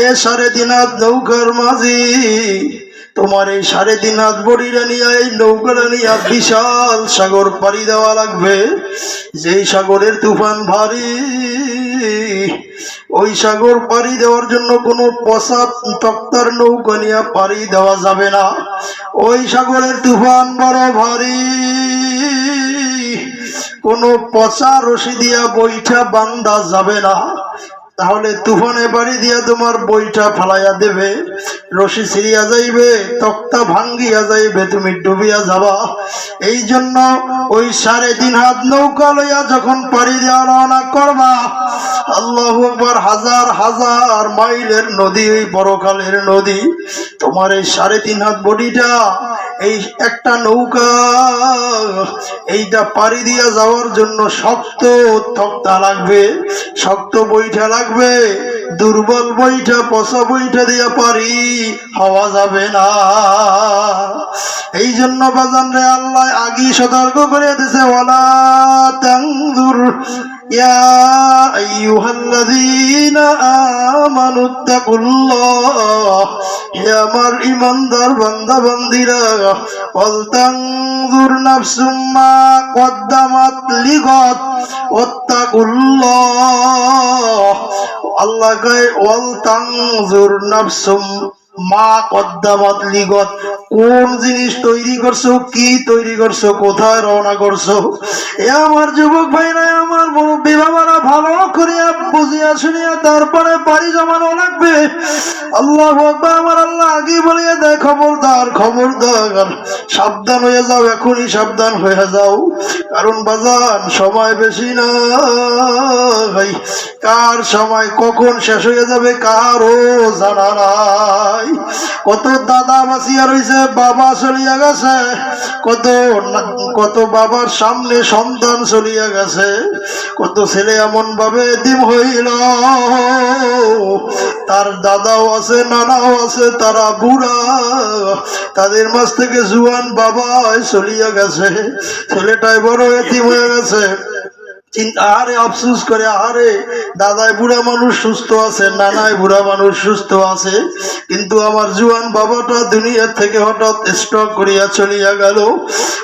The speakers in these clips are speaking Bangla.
এ সাড়ে তিন হাত নৌকার মাঝি, তোমার এই সাড়ে তিন হাত বড়িরা নিয়ে এই নৌকাটা নিয়ে বিশাল সাগর পাড়ি দেওয়া লাগবে। যেই সাগরের তুফান ভারী, ওই সাগর পাড়ি দেওয়ার জন্য কোনো পশা তক্তার নৌকা নিয়ে পাড়ি দেওয়া যাবে না। ওই সাগরের তুফান বড় ভারী, কোনো পচা রশি দিয়া বৈঠা বান্দা যাবে না। তাহলে তুফানে বাড়ি দিয়া তোমার বইটা ফালাইয়া দেবে। রশি ছিড়িয়া যাইবে, তক্তা ভাঙ্গিয়া যাইবে, তুমি ডুবিয়া যাবা। এই জন্য ওই সাড়ে তিন হাত নৌকা লইয়া যখন পাড়ি দেওয়া রওনা করবা, আল্লাহ হাজার হাজার মাইলের নদী, ওই বড়কালের নদী। তোমার এই সাড়ে তিন হাত বডিটা এই একটা নৌকা, এইটা পাড়ি দিয়া যাওয়ার জন্য শক্ত তক্তা লাগবে, শক্ত বইটা লাগবে, দুর্বল বইটা পচা বইটা দিয়া পারি হওয়া যাবে না। এই জন্য বাজান রে আল্লাহ আগি সতর্ক করে দিছে, ওয়ালা তাংদুর ইয়া আইয়ুহাল্লাযীনা আমানু, তাকুল্লাহ হে আমার ইমানদার বান্দা বান্দিরা ওয়াল তাংদুর নাফসুম মা কদ্দামাত লিগাত ওয়াত্তাকুল্লাহ। আল্লাহ ওয়াল তাংজুর নাফসুম মা কদ্দামাত লিগত, কোন জিনিস তৈরি করছ, কি তৈরি করছ, কোথায় রওনা করছ? এ আমার যুবক ভাইরা আমার মুরব্বী ভালো করিয়া বুঝিয়া তারপরে বাড়ি জমানো লাগবে। আল্লাহ আমার আল্লাহ আগে বলিয়া দেয়, খবরদার খবরদার, সাবধান হয়ে যাও, এখনই সাবধান হয়ে যাও। কারণ বাজান সময় বেশি না ভাই। কার সময় কখন শেষ হয়ে যাবে কারও জানা নাই। কত দাদা বাঁচিয়া রয়েছে বাবা চলিয়া গেছে। কত কত বাবার সামনে সন্তান চলিয়া গেছে। কত ছেলে এমন ভাবে এতিম হইল তার দাদাও আছে, নানাও আছে, তারা বুড়া। তাদের মাঝ থেকে জুয়ান বাবা চলিয়া গেছে। ছেলেটাই বড় এতিম হয়ে গেছে। চিন্তা, আহারে, আফসুস করে, আহারে, দাদাই বুড়া মানুষ সুস্থ আছে, নানাই বুড়া মানুষ সুস্থ আছে। কিন্তু আমার জুয়ান বাবাটা দুনিয়া থেকে হঠাৎ স্টক করিয়া চলিয়া গেল।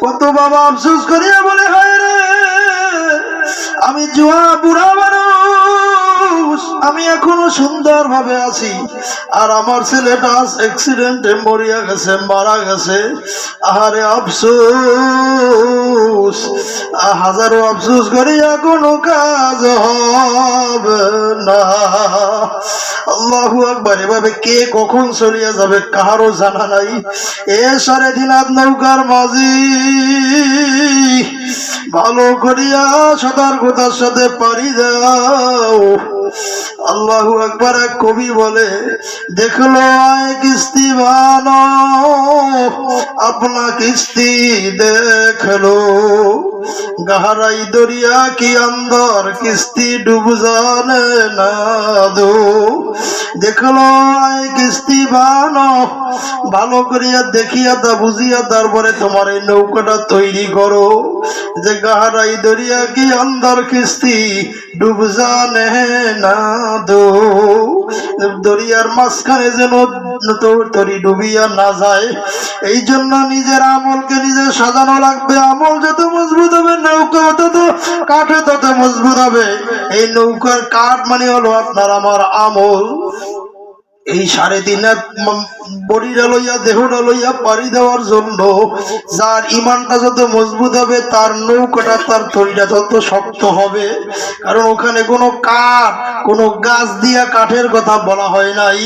কত বাবা আফসুস করিয়া বলে, হায় রে, আমি জুয়া বুড়া মানুষ আমি এখনও সুন্দর ভাবে আছি। আর আমার ছেলেটা অ্যাক্সিডেন্টে মরিয়া গেছে, মারা গেছে। আহারে আফসোস হাজারো আফসোস করিয়া কোনো কাজ হবে না। আল্লাহু আকবার। এভাবে কে কখন চলিয়া যাবে কাহারও জানা নাই। এ দিন হাত নৌকার মাঝি। ভালো করিয়া সতর্কতার সাথে পারি দাও। আল্লাহু আকবার এক কবি বলে, দেখল আয় কিস্তি বানো, আপনা কিস্তি দেখল। গহরাই দরিয়া কি অন্দর কিস্তি ডুব জানে না দো। কিস্তি বানো, ভালো করিয়া দেখিয়া তা বুঝিয়া তারপরে তোমার এই নৌকাটা তৈরি করো। যে গাহারাই দরিয়া কি অন্দর কিস্তি ডুব জানে না দো। দরিয়ার মাঝখানে যেন তরি ডুবিয়া না যায় এই জন্য নিজের আমলকে নিজে সাজানো লাগবে। আমল যত মজবুত হবে, নৌকা তত কাঠে তত মজবুত হবে। এই নৌকার কাঠ মানে হলো আপনার আমার আমল। এই সাড়ে তিন বডিটা লইয়া দেহটা লইয়া পাড়ি দেওয়ার জন্য যার ইমানটা যত মজবুত হবে তার নৌকাটা তার তরিটা তত শক্ত হবে। কারণ ওখানে কোনো কাঠ কোনো গাছ দিয়া কাঠের কথা বলা হয় নাই।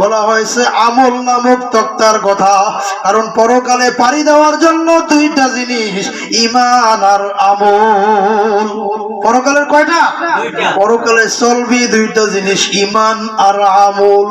বলা হয়েছে আমল নামক তক্তার কথা। কারণ পরকালে পাড়ি দেওয়ার জন্য দুইটা জিনিস ইমান আর আমল। পরকালের কয়টা? পরকালে চলবি দুইটা জিনিস ইমান আর আমল।